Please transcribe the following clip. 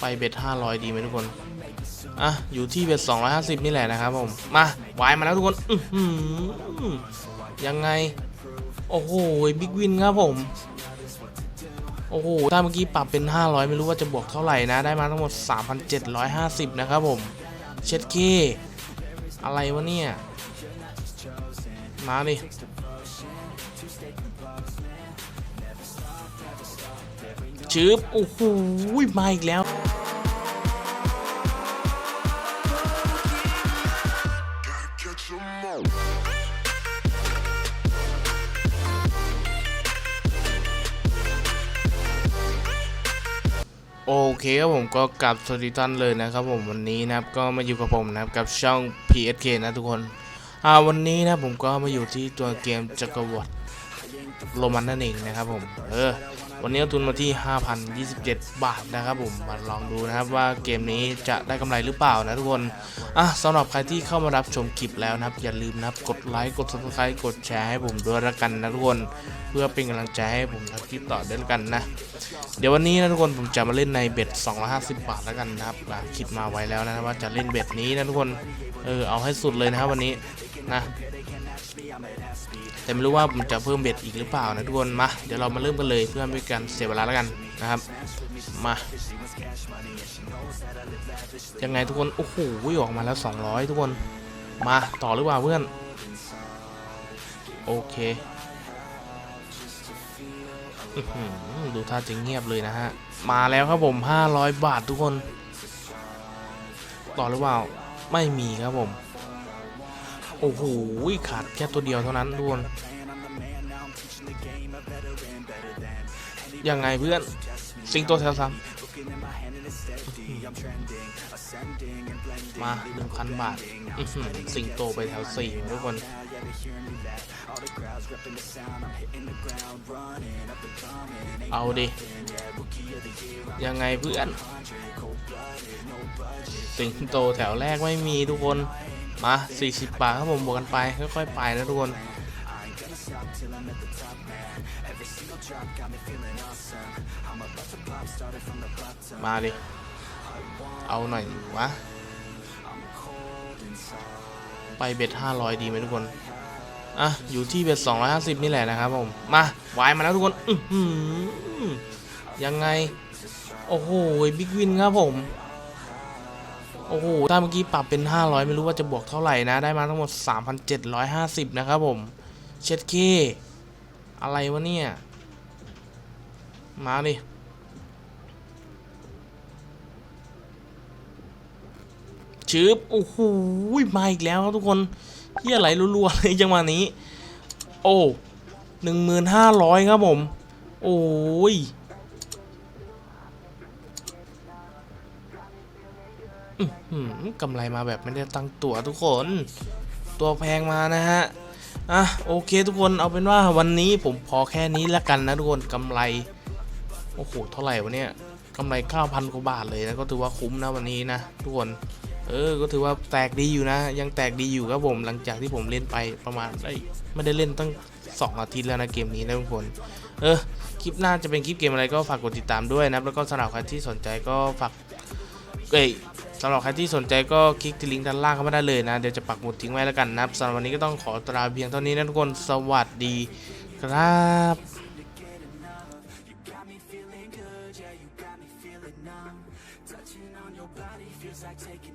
ไปเบ็ด500 ดีไหมทุกคน อะ อยู่ที่เบ็ด250 นี่แหละนะครับผม มาวายมาแล้วทุกคนอื้อหือยังไง โอ้โหบิ๊กวินครับผม โอ้โหถ้าเมื่อกี้ปรับเป็น 500 ไม่รู้ว่าจะบวกเท่าไหร่นะ ได้มาทั้งหมด 3,750 นะครับผม เช็ดเค อะไรวะเนี่ย มาดิ ชืบโอ้โหมาอีกแล้วโอเคครับผมก็กลับสวัสดีท่านเลยนะครับผมวันนี้นะครับก็มาอยู่กับผมนะครับกับช่อง PSK นะทุกคนอ่าวันนี้นะผมก็มาอยู่ที่ตัวเกมจักรวรรดิ โรมันนั่นเองนะครับผม เออ วันนี้ทุนมาที่ 5,027 บาทนะครับผม มาลองดูนะครับว่าเกมนี้จะได้กำไรหรือเปล่านะทุกคน อะสำหรับใครที่เข้ามารับชมคลิปแล้วนะครับ อย่าลืมนะครับ กดไลค์ กด subscribe กดแชร์ให้ผมด้วยละกันนะทุกคน เพื่อเป็นกำลังใจให้ผมทำคลิปต่อด้วยละกันนะ เดี๋ยววันนี้นะทุกคนผมจะมาเล่นในเบ็ด250 บาทแล้วกันนะครับคิดมาไว้แล้วนะว่าจะเล่นเบ็ดนี้นะทุกคน เออ เอาให้สุดเลยนะครับวันนี้นะ แต่ไม่รู้ว่าผมจะเพิ่มเบ็ดอีกหรือเปล่านะทุกคนมาเดี๋ยวเรามาเริ่มกันเลยเพื่อไม่ให้การเสียเวลาแล้วกันนะครับมายังไงทุกคนโอ้โหออกมาแล้ว 200 ทุกคนมาต่อหรือเปล่าเพื่อนโอเคดูท่าจะเงียบเลยนะฮะ มาแล้วครับผม 500 บาททุกคน ต่อหรือเปล่า ไม่มีครับผม โอ้โหขาดแค่ตัวเดียวเท่านั้นทุกคนยังไงเพื่อน สิงโตแถวซ้ำมา1,000บาทอื้อหือสิงโตไปแถวสี่ทุกคน เอาดิ ยังไงเพื่อน สิงโตแถวแรกไม่มีทุกคน มา 40 บาทครับผมบวกกันไป ค่อยๆ ไปนะทุกคนมาดิ เอาหน่อยวะ ไปเบ็ด500 ดีไหมทุกคน อะ อยู่ที่เบ็ด250 นี่แหละนะครับผม มาวายมาแล้วทุกคนอืยังไง โอ้โห บิ๊กวินครับผม โอ้โหถ้าเมื่อกี้ปรับเป็น 500 ไม่รู้ว่าจะบวกเท่าไหร่นะ ได้มาทั้งหมด 3,750 นะครับผม เช็ดเค อะไรวะเนี่ย มาดิ ชืบโอ้โห มาอีกแล้วครับทุกคนเฮียไหลรัวๆเลยจังหวะนี้ โอ้หนึ่งหมื่นห้าร้อยครับผม โอ้ย อื้อหือ กำไรมาแบบไม่ได้ตั้งตัวทุกคน ตัวแพงมานะฮะ อะโอเคทุกคนเอาเป็นว่าวันนี้ผมพอแค่นี้แล้วกันนะทุกคนกำไร โอ้โหเท่าไหร่วะเนี่ยกำไร 9,000กว่าบาทเลยนะก็ถือว่าคุ้มนะวันนี้นะทุกคน เออก็ถือว่าแตกดีอยู่นะ ยังแตกดีอยู่ครับผมหลังจากที่ผมเล่นไปประมาณเอ้ไม่ได้เล่นตั้ง2อาทิตย์แล้วนะเกมนี้นะทุกคน เออคลิปหน้าจะเป็นคลิปเกมอะไรก็ฝากกดติดตามด้วยนะแล้วก็สำหรับใครที่สนใจก็ฝากเอ้ย สำหรับใครที่สนใจก็คลิกที่ลิงก์ด้านล่างเข้ามาได้เลยนะ เดี๋ยวจะปักหมุดทิ้งไว้แล้วกันนะครับสำหรับวันนี้ก็ต้องขอตราเพียงเท่านี้นะทุกคน สวัสดีครับ